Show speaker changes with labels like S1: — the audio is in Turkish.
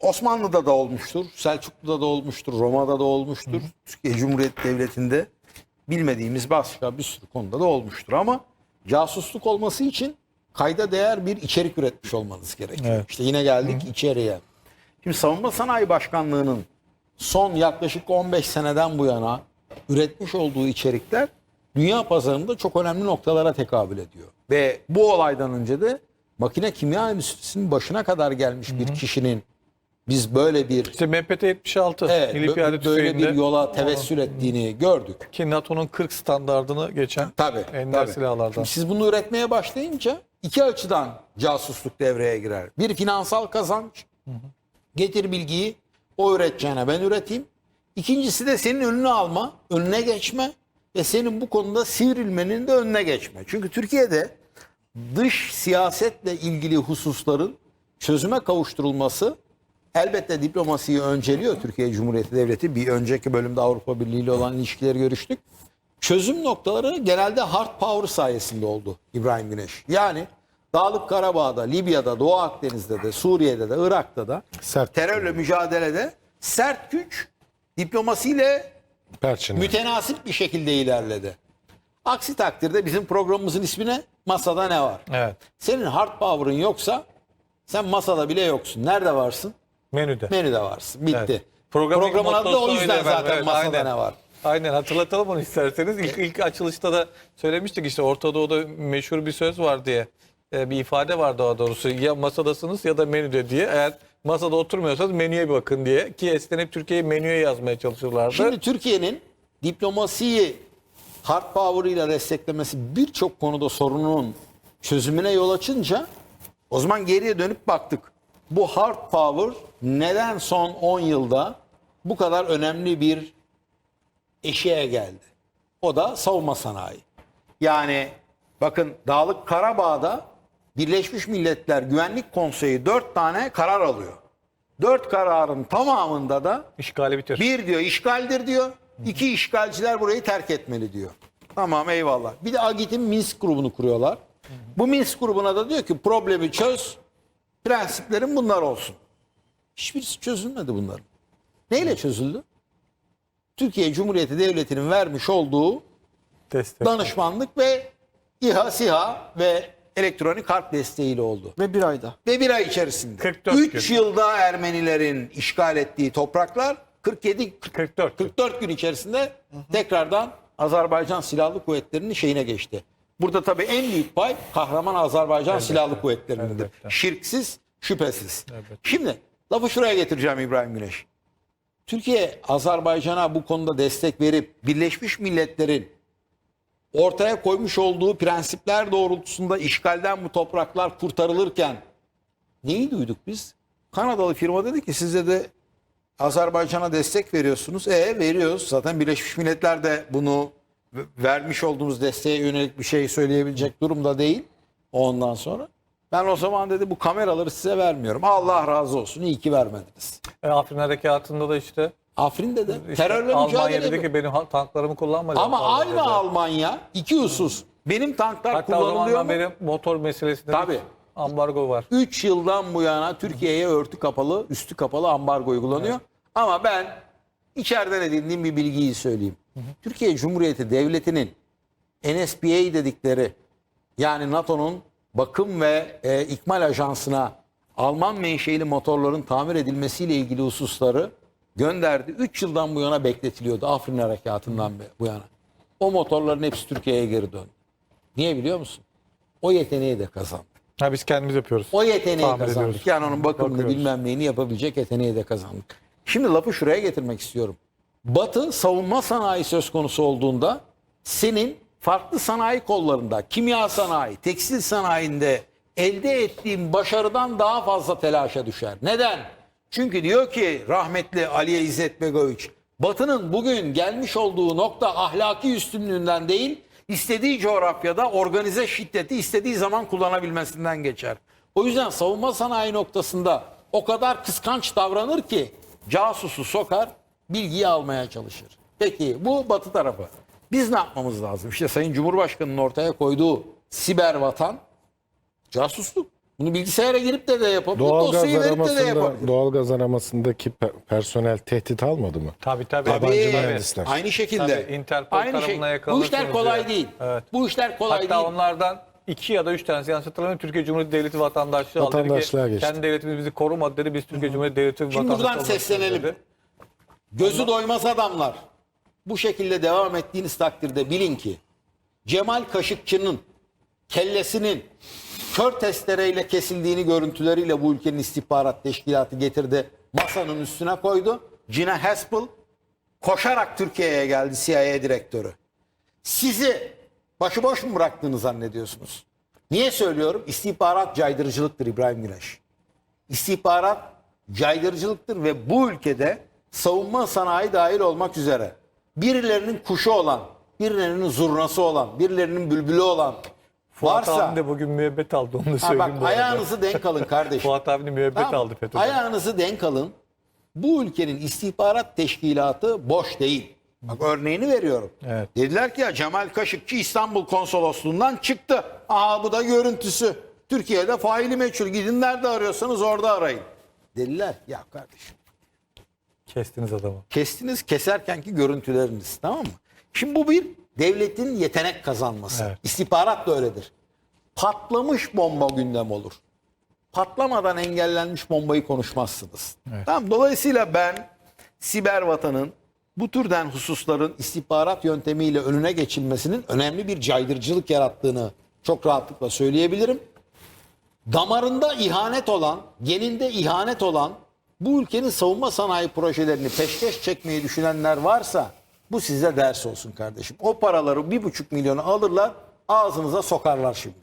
S1: Osmanlı'da da olmuştur, Selçuklu'da da olmuştur, Roma'da da olmuştur. Türkiye Cumhuriyeti Devleti'nde bilmediğimiz başka bir sürü konuda da olmuştur. Ama casusluk olması için kayda değer bir içerik üretmiş olmanız gerekiyor.
S2: Evet.
S1: İşte yine geldik içeriye. Şimdi Savunma Sanayi Başkanlığı'nın son yaklaşık 15 seneden bu yana üretmiş olduğu içerikler dünya pazarında çok önemli noktalara tekabül ediyor. Ve bu olaydan önce de makine kimya endüstrisinin başına kadar gelmiş bir kişinin biz böyle bir
S2: İşte MPT 76
S1: evet,
S2: Milli Piyade
S1: böyle bir
S2: Tüfeği'nde
S1: yola tevessül ettiğini gördük.
S2: ki NATO'nun 40 standardını geçen
S1: Tabii.
S2: ender
S1: tabii.
S2: silahlardan.
S1: Şimdi siz bunu üretmeye başlayınca iki açıdan casusluk devreye girer. Bir finansal kazanç. Getir bilgiyi o üreteceğine ben üreteyim. İkincisi de senin önünü alma, önüne geçme ve senin bu konuda sivrilmenin de önüne geçme. Çünkü Türkiye'de dış siyasetle ilgili hususların çözüme kavuşturulması elbette diplomasiyi önceliyor Türkiye Cumhuriyeti Devleti. Bir önceki bölümde Avrupa Birliği ile olan ilişkileri görüştük. Çözüm noktaları genelde hard power sayesinde oldu İbrahim Güneş. Yani Dağlık Karabağ'da, Libya'da, Doğu Akdeniz'de de, Suriye'de de, Irak'ta da
S3: Sert.
S1: terörle mücadelede sert güç diplomasiyle
S3: Perçin.
S1: mütenasip bir şekilde ilerledi. Aksi takdirde bizim programımızın ismine masada ne var?
S2: Evet.
S1: Senin hard power'ın yoksa sen masada bile yoksun. Nerede varsın?
S2: Menüde.
S1: Menüde varsın. Bitti.
S2: Evet. Programın
S1: Programın adı da o yüzden
S2: öyle efendim.
S1: zaten
S2: Evet,
S1: masada
S2: aynen.
S1: ne var?
S2: Aynen hatırlatalım onu isterseniz. İlk, ilk açılışta da söylemiştik işte Orta Doğu'da meşhur bir söz var diye. Ee, bir ifade var daha doğrusu. Ya masadasınız ya da menüde diye. Eğer masada oturmuyorsanız menüye bir bakın diye. Ki eskiden hep Türkiye'yi menüye yazmaya çalışırlardı.
S1: Şimdi Türkiye'nin diplomasiyi hard power ile desteklemesi birçok konuda sorunun çözümüne yol açınca o zaman geriye dönüp baktık. Bu hard power neden son 10 yılda bu kadar önemli bir eşiğe geldi? O da savunma sanayi. Yani bakın Dağlık Karabağ'da Birleşmiş Milletler Güvenlik Konseyi 4 tane karar alıyor. 4 kararın tamamında da
S2: İşgali bitir.
S1: bir diyor işgaldir diyor. İki işgalciler burayı terk etmeli diyor. Tamam eyvallah. Bir de Agit'in Minsk grubunu kuruyorlar. Bu Minsk grubuna da diyor ki problemi çöz. Prensiplerin bunlar olsun. Hiçbirisi çözülmedi bunların. Neyle çözüldü? Türkiye Cumhuriyeti Devleti'nin vermiş olduğu
S2: Destek.
S1: danışmanlık ve İHA, SİHA ve elektronik harp desteğiyle oldu.
S3: Ve bir ayda.
S1: Ve bir ay içerisinde.
S2: 44
S1: 3
S2: gün.
S1: yılda Ermenilerin işgal ettiği topraklar 47
S2: 44 gün.
S1: 44 gün içerisinde tekrardan Azerbaycan Silahlı Kuvvetleri'nin şeyine geçti. Burada tabii en büyük pay kahraman Azerbaycan Silahlı Kuvvetleri'ndir.
S2: elbette.
S1: Şirksiz, şüphesiz.
S2: Elbette.
S1: Şimdi lafı şuraya getireceğim İbrahim Güneş. Türkiye Azerbaycan'a bu konuda destek verip Birleşmiş Milletler'in ortaya koymuş olduğu prensipler doğrultusunda işgalden bu topraklar kurtarılırken neyi duyduk biz? Kanadalı firma dedi ki size de Azerbaycan'a destek veriyorsunuz. E veriyoruz. Zaten Birleşmiş Milletler de bunu vermiş olduğumuz desteğe yönelik bir şey söyleyebilecek durumda değil. Ondan sonra ben o zaman dedi bu kameraları size vermiyorum. Allah razı olsun. İyi ki vermediniz.
S2: E, Afrin Harekatı'nda da işte,
S1: Afrin'de de
S2: işte
S1: terörle
S2: Almanya
S1: mücadele
S2: dedi ki benim tanklarımı kullanma. dedi.
S1: Ama aynı
S2: dedi.
S1: Almanya iki husus. Benim tanklar
S2: Hatta
S1: kullanılıyor mu?
S2: beri motor meselesinde
S1: Tabii.
S2: ambargo var.
S1: 3 yıldan bu yana Türkiye'ye örtü kapalı, üstü kapalı ambargo uygulanıyor. Ama ben içeriden edindiğim bir bilgiyi söyleyeyim. Türkiye Cumhuriyeti Devleti'nin NSPA dedikleri yani NATO'nun bakım ve e, ikmal ajansına Alman menşeili motorların tamir edilmesiyle ilgili hususları gönderdi. 3 yıldan bu yana bekletiliyordu Afrin Harekatı'ndan bu yana. O motorların hepsi Türkiye'ye geri döndü. Niye biliyor musun? O yeteneği de kazandı.
S2: Ha biz kendimiz yapıyoruz.
S1: O yeteneği
S2: Tamir
S1: kazandık.
S2: ediyoruz.
S1: Yani onun bakımını
S2: Bakıyoruz.
S1: bilmem neyini yapabilecek yeteneği de kazandık. Şimdi lafı şuraya getirmek istiyorum. Batı savunma sanayi söz konusu olduğunda senin farklı sanayi kollarında, kimya sanayi, tekstil sanayinde elde ettiğin başarıdan daha fazla telaşa düşer. Neden? Çünkü diyor ki rahmetli Aliye İzzet Begoviç, Batı'nın bugün gelmiş olduğu nokta ahlaki üstünlüğünden değil, istediği coğrafyada organize şiddeti istediği zaman kullanabilmesinden geçer. O yüzden savunma sanayi noktasında o kadar kıskanç davranır ki casusu sokar, bilgiyi almaya çalışır. Peki bu batı tarafı. Biz ne yapmamız lazım? İşte Sayın Cumhurbaşkanı'nın ortaya koyduğu siber vatan casusluk. Bunu bilgisayara girip de de yapabilir. Dosyayı verip de de yapabilir.
S3: doğalgaz aramasındaki pe- personel tehdit almadı mı?
S2: Tabii tabii.
S3: Yabancı
S1: Tabii,
S3: mühendisler.
S1: aynı şekilde.
S2: Tabii, Interpol
S1: aynı
S2: tarafından
S1: şey. Bu
S2: yakalanırsınız
S1: işler kolay
S2: diye.
S1: değil.
S2: Evet.
S1: Bu işler kolay
S2: Hatta
S1: değil.
S2: onlardan iki ya da üç tanesi yanlış hatırlamıyorum Türkiye Cumhuriyeti Devleti vatandaşlığı aldı. Dedi ki,
S3: Vatandaşlığa geçti.
S2: Kendi devletimiz bizi korumadı dedi. Biz Türkiye Cumhuriyeti Devleti
S1: Şimdi
S2: vatandaşı
S1: buradan
S2: olmak
S1: seslenelim.
S2: istiyoruz dedi.
S1: Gözü doymaz adamlar. Bu şekilde devam ettiğiniz takdirde bilin ki Cemal Kaşıkçı'nın kellesinin kör testereyle kesildiğini görüntüleriyle bu ülkenin istihbarat teşkilatı getirdi. Masanın üstüne koydu. Gina Haspel koşarak Türkiye'ye geldi CIA direktörü. Sizi başıboş mu bıraktığını zannediyorsunuz? Niye söylüyorum? İstihbarat caydırıcılıktır İbrahim Güneş. İstihbarat caydırıcılıktır ve bu ülkede savunma sanayi dahil olmak üzere birilerinin kuşu olan, birilerinin zurnası olan, birilerinin bülbülü olan
S2: Fuat
S1: varsa
S2: abim de bugün müebbet aldı onu da
S1: ha
S2: söyleyeyim
S1: bak
S2: bu arada.
S1: ayağınızı denk alın kardeşim.
S2: Fuat abim de müebbet
S1: Tamam
S2: aldı FETÖ'den.
S1: Ayağınızı denk alın. Bu ülkenin istihbarat teşkilatı boş değil. Bak örneğini veriyorum.
S2: Evet.
S1: Dediler ki ya Cemal Kaşıkçı İstanbul konsolosluğundan çıktı. Aha bu da görüntüsü. Türkiye'de faili meçhul. Gidin nerede arıyorsanız orada arayın. Dediler ya kardeşim
S2: Kestiniz adamı.
S1: kestiniz keserkenki görüntüleriniz tamam mı? Şimdi bu bir devletin yetenek kazanması.
S2: Evet.
S1: İstihbarat da öyledir. Patlamış bomba gündem olur. Patlamadan engellenmiş bombayı konuşmazsınız. Tamam dolayısıyla ben siber vatanın bu türden hususların istihbarat yöntemiyle önüne geçilmesinin önemli bir caydırıcılık yarattığını çok rahatlıkla söyleyebilirim damarında ihanet olan, geninde ihanet olan bu ülkenin savunma sanayi projelerini peşkeş çekmeyi düşünenler varsa bu size ders olsun kardeşim. O paraları bir buçuk milyonu alırlar ağzınıza sokarlar şimdi.